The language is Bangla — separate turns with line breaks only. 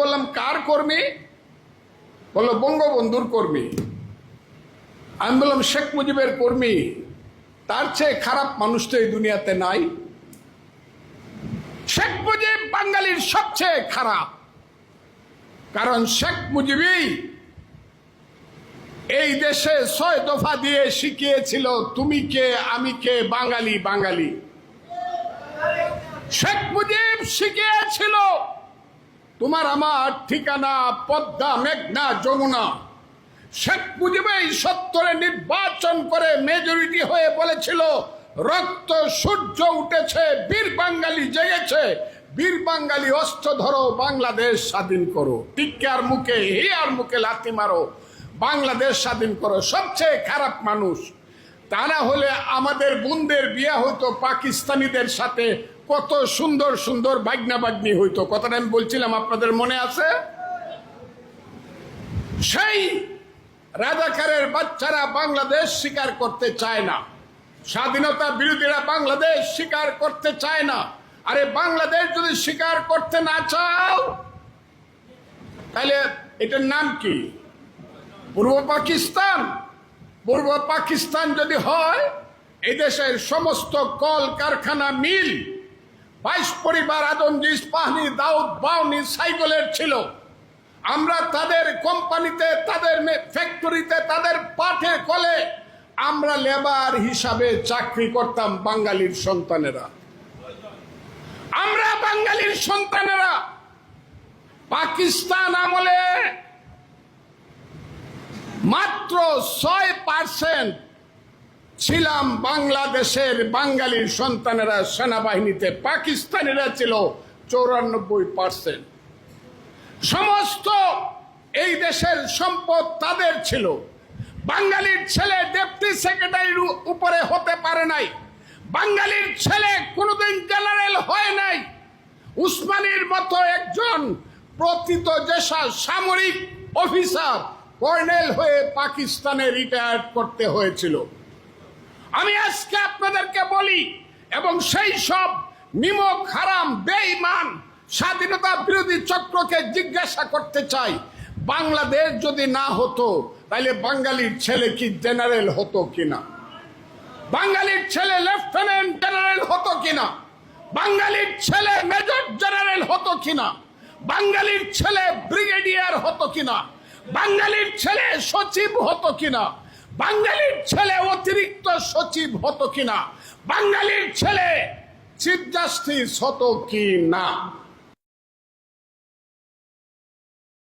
বললাম, কার কর্মী? বলল, বঙ্গবন্ধুর কর্মী। আমি বললাম, শেখ মুজিবের কর্মী? তার চেয়ে খারাপ মানুষ তো এই দুনিয়াতে নাই। শেখ মুজিব বাঙালির সবচেয়ে খারাপ, কারণ শেখ মুজিবই এই দেশে ছয় দফা দিয়ে শিখিয়েছিল, তুমি কে, আমি কে, বাঙালি বাঙালি। শেখ মুজিব শিখিয়েছিল। তোমার আমার ঠিকানা পদ্মা, মেঘনা, যমুনা। শেখ মুজিবই সত্তরে নির্বাচন করে মেজরিটি হয়ে বলেছিল, রক্ত সূর্য উঠেছে, বীর বাঙালি জেগেছে। বীর বাঙালি অস্ত্র ধরো, বাংলাদেশ স্বাধীন করো। টিক্কার মুখে হিয়ার মুখে লাথি মারো। বাংলাদেশ স্বাধীন করো, সবচেয়ে খারাপ মানুষ। তা না হলে আমাদের বোনদের বিয়ে হতো পাকিস্তানিদের সাথে কত সুন্দর সুন্দর বাগনা বাগনি হইতো। কথাটা আমি বলছিলাম, আপনাদের মনে আছে? সেই রাজাকারের বাচ্চারা বাংলাদেশ স্বীকার করতে চায় না। স্বাধীনতা বিরোধীরা বাংলাদেশ স্বীকার করতে চায় না। আরে বাংলাদেশ যদি স্বীকার করতে না চাও, তাহলে এটার নাম কি? পূর্ব পাকিস্তান? পূর্ব পাকিস্তান যদি হয়, এই দেশের সমস্ত কল কারখানা মিল বাইশ পরিবার আদমজি পাহনি দাউদ বাউনি সাইকেলের ছিল। আমরা তাদের কোম্পানিতে, তাদের ফ্যাক্টরিতে, তাদের পাঠে, কলে আমরা লেবার হিসাবে চাকরি করতাম বাঙালির সন্তানেরা। আমরা বাঙালির সন্তানেরা। পাকিস্তান আমলে মাত্র ছয় পার্সেন্ট ছিলাম বাংলাদেশের বাঙালির সন্তানেরা সেনাবাহিনীতে পাকিস্তানিরা ছিল চৌরানব্বই পার্সেন্ট সমস্ত এই দেশের সম্পদ তাদের ছিল। বাঙালির ছেলে ডেপুটি সেক্রেটারির উপরে হতে পারে নাই। বাঙালির ছেলে কোনোদিন জেনারেল হয় নাই। উসমানির মতো একজন প্রকৃত যেসা সামরিক অফিসার, কর্নেল হয়ে পাকিস্তানে রিটায়ার করতে হয়েছিল। আমি আজকে আপনাদেরকে বলি, এবং সেই সব নিমক হারাম বেঈমান স্বাধীনতা বিরোধী চক্রকে জিজ্ঞাসা করতে চাই, বাংলাদেশ যদি না হতো তাহলে বাঙালির ছেলে কি জেনারেল হতো কিনা? বাঙালির ছেলে লেফটেন্যান্ট জেনারেল হতো কিনা? বাঙালির ছেলে মেজর জেনারেল হতো কিনা? বাঙালির ছেলে ব্রিগেডিয়ার হতো কিনা? বাঙালির ছেলে সচিব হতো কিনা? বাঙালির ছেলে অতিরিক্ত সচিব হতো কিনা? বাঙালির ছেলে চিফ জাস্টিস হতো কি না